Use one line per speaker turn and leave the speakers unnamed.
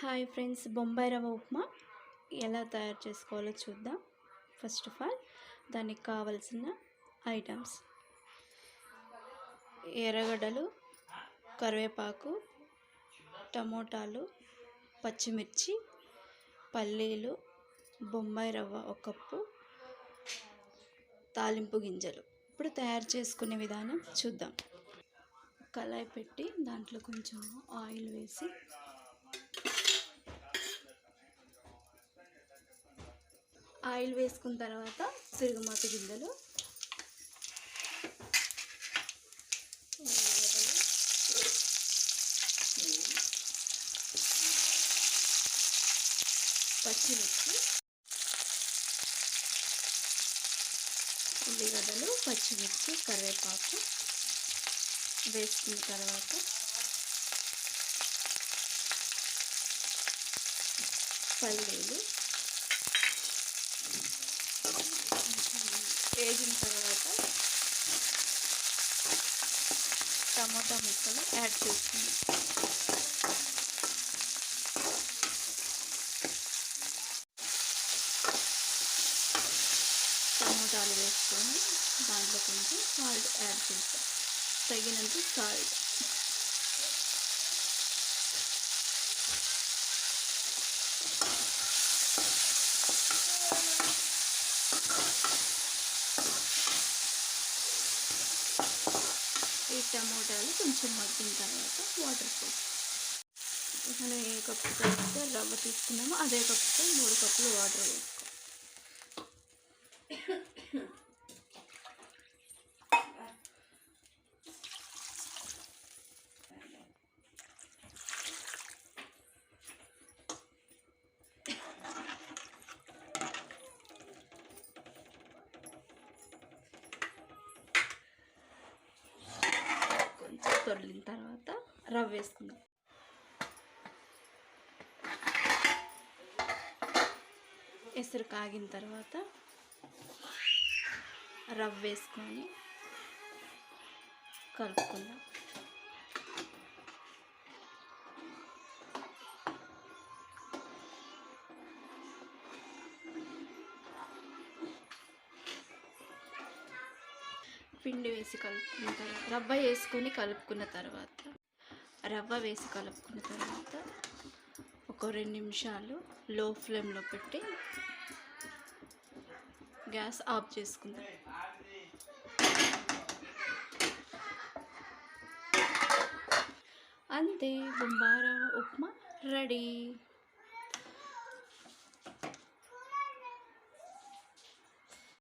Hi friends Bombay రవ్వ ఉప్మా ఎలా తయారు చేసుకోవాలో చూద్దాం. ఫస్ట్ ఆఫ్ ఆల్ దానికి కావలసిన ఐటమ్స్ ఎర్రగడ్డలు కరివేపాకు టమోటాలు పచ్చిమిర్చి పల్లీలు బొంబాయి రవ్వ ఒక కప్పు తాలింపు గింజలు. ఇప్పుడు తయారు చేసుకునే విధానం చూద్దాం. కళాయి పెట్టి దాంట్లో కొంచెం ఆయిల్ వేసి ఆయిల్ వేసుకున్న తర్వాత సిరుగుమాత గింజలు. ఉల్లిగడ్డలు, పచ్చిమిర్చి. ఉల్లిగడ్డలు పచ్చిమిర్చి కరివేపాకు వేసుకున్న తర్వాత పల్లీలు. వేగిన తర్వాత టమాటా ముక్కలు యాడ్ చేస్తుంది టమాటాలు వేసుకొని దాంట్లో కొంచెం సాల్ట్ యాడ్ చేస్తాం తగినంత సాల్ట్. ఈ టమోటాలు కొంచెం మగ్గిన తర్వాత వాటర్ పోసి మనం ఏ కప్పుతో అయితే రవ్వ తీసుకున్నామో అదే కప్పుతో మూడు కప్పులు వాటర్ పోసి కొంచెం తొలిన తర్వాత రవ్వ వేసుకుందాం ఎసురు కాగిన తర్వాత రవ్వ వేసుకొని కలుపుకుందాం. పిండి వేసి కలుపుకున్న తర్వాత రవ్వ వేసుకొని కలుపుకున్న తర్వాత రవ్వ వేసి కలుపుకున్న తర్వాత ఒక రెండు నిమిషాలు లో ఫ్లేమ్లో పెట్టి గ్యాస్ ఆఫ్ చేసుకుందాం. అంతే బొంబారా ఉప్మా రెడీ.